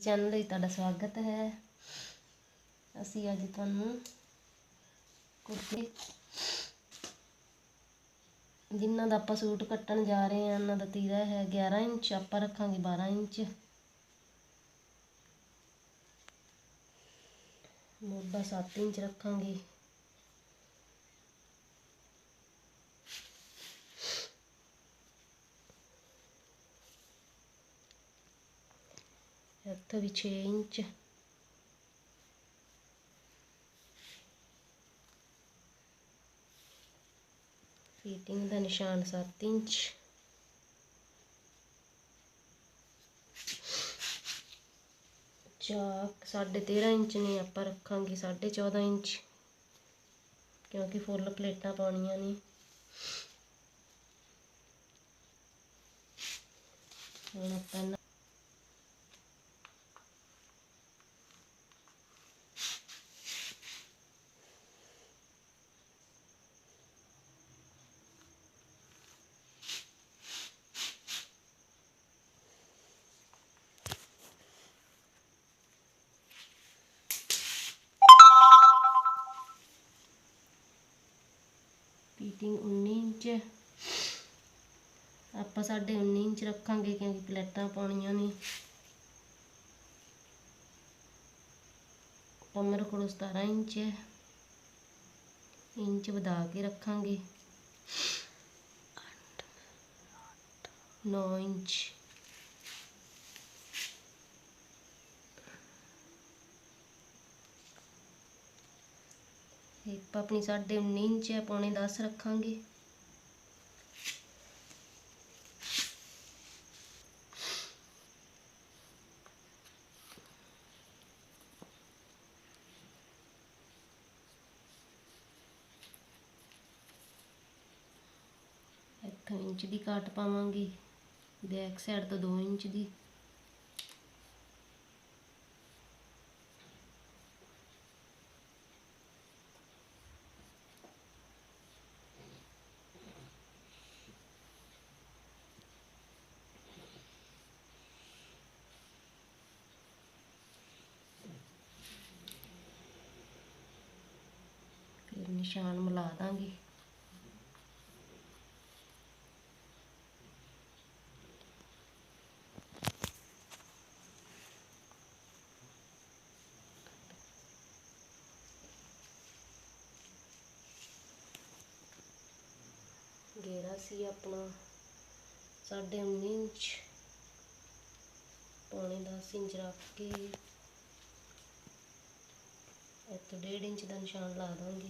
Channel ਲਈ ਤੁਹਾਡਾ ਸਵਾਗਤ ਹੈ। ਅਸੀਂ ਅੱਜ ਤੁਹਾਨੂੰ ਕੁੜਤੇ ਜਿਨ੍ਹਾਂ ਦਾ ਆਪਾਂ ਸੂਟ ਕੱਟਣ ਜਾ ਰਹੇ ਹਾਂ ਉਹਨਾਂ ਦਾ ਤੀਰਾ ਹੈ 11 ਇੰਚ, ਆਪਾਂ ਰੱਖਾਂਗੇ 12 ਇੰਚ। ਮੋਢਾ 7 ਇੰਚ ਰੱਖਾਂਗੇ। ਇੱਥੇ ਵੀ 6 ਇੰਚ ਫੀਟਿੰਗ ਦਾ ਨਿਸ਼ਾਨ 7 ਇੰਚ ਚਾਕ ਸਾਢੇ 13 ਇੰਚ ਨੇ, ਆਪਾਂ ਰੱਖਾਂਗੇ ਸਾਢੇ 14 ਇੰਚ, ਕਿਉਂਕਿ ਫੁੱਲ ਪਲੇਟਾਂ ਪਾਉਣੀਆਂ ਨੇ। ਹੁਣ ਆਪਾਂ ਇਹਨਾਂ ਫੀਟਿੰਗ 19 ਇੰਚ। ਆਪਾਂ ਸਾਡੇ 19 ਇੰਚ ਰੱਖਾਂਗੇ ਕਿਉਂਕਿ ਪਲੇਟਾਂ ਪਾਉਣੀਆਂ ਨੇ। ਕਮਰ ਕੋਲ 17 ਇੰਚ ਹੈ। ਇੰਚ ਵਧਾ ਕੇ ਰੱਖਾਂਗੇ। 9 ਇੰਚ। ਹਿੱਪ ਆਪਣੀ ਸਾਡੇ 19 ਇੰਚ ਹੈ ਪੌਣੇ 10 ਰੱਖਾਂਗੇ। ਇੱਥੋਂ ਇੰਚ ਦੀ ਕਾਟ ਪਾਵਾਂਗੇ, ਬੈਕ ਸਾਈਡ ਤੋਂ 2 ਇੰਚ ਦੀ ਫਿਰ ਨਿਸ਼ਾਨ ਮਿਲਾ ਦਾਂਗੇ। ਗੇੜਾ ਸੀ ਆਪਣਾ ਸਾਢੇ 19 ਇੰਚ। ਪੌਣੇ 10 ਇੰਚ ਰੱਖ ਕੇ ਇੱਥੇ 1.5 ਇੰਚ ਦਾ ਨਿਸ਼ਾਨ ਲਾ ਦਾਂਗੇ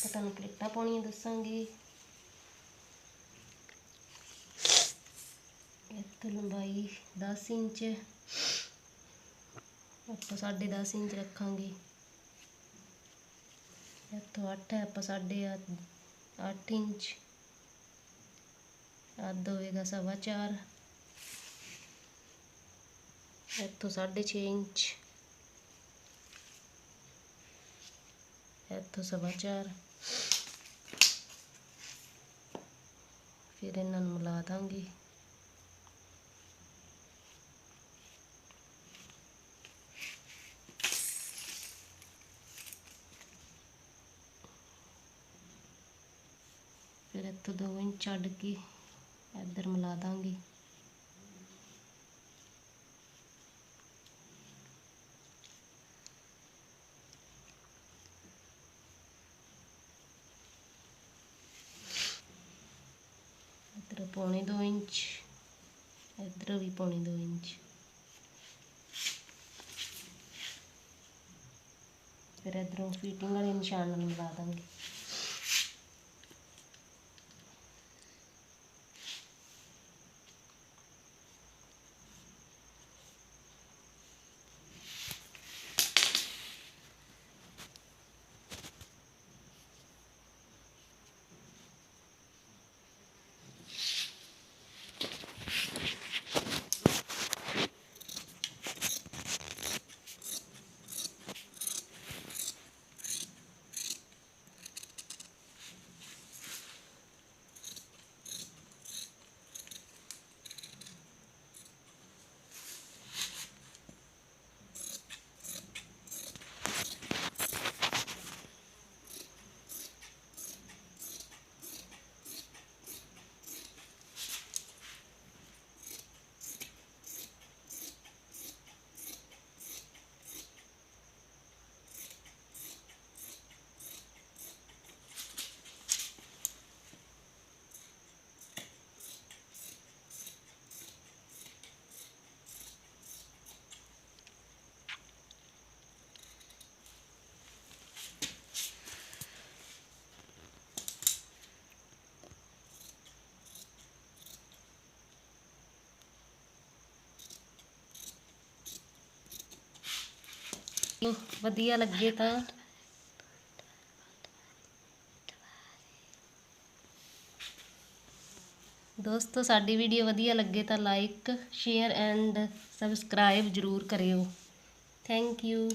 ਇੱਕ ਤੁਹਾਨੂੰ ਪਲੇਟਾਂ ਪਾਉਣੀਆਂ ਦੱਸਾਂਗੀ ਇੱਥੇ ਲੰਬਾਈ 10 ਇੰਚ ਆਪਾਂ ਸਾਢੇ 10 ਇੰਚ ਰੱਖਾਂਗੇ ਇੱਥੋਂ 8 ਹੈ ਆਪਾਂ ਸਾਢੇ 8 ਇੰਚ ਅੱਧ ਹੋਵੇਗਾ ਸਵਾ ਚਾਰ ਇੱਥੋਂ ਸਾਢੇ 6 ਇੰਚ ਇੱਥੋਂ ਸਵਾ ਚਾਰ ਫਿਰ ਇਹਨਾਂ ਨੂੰ ਮਿਲਾ ਦਾਂਗੇ। ਫਿਰ ਇੱਥੋਂ 2 ਇੰਚ ਛੱਡ ਕੇ ਇੱਧਰ ਮਿਲਾ ਦਾਂਗੇ ਇੱਧਰ ਪੌਣੇ 2 ਇੰਚ। ਇੱਧਰ ਵੀ ਪੌਣੇ 2 ਇੰਚ। ਫਿਰ ਇਧਰੋਂ ਫੀਟਿੰਗ ਵਾਲੇ ਨਿਸ਼ਾਨ ਨੂੰ ਮਿਲਾ ਦਾਂਗੇ। ਵਧੀਆ ਲੱਗੇ ਤਾਂ ਦੋਸਤੋ ਸਾਡੀ ਵੀਡੀਓ ਵਧੀਆ ਲੱਗੇ ਤਾਂ ਲਾਈਕ ਸ਼ੇਅਰ ਐਂਡ ਸਬਸਕ੍ਰਾਈਬ ਜ਼ਰੂਰ ਕਰਿਓ ਥੈਂਕ ਯੂ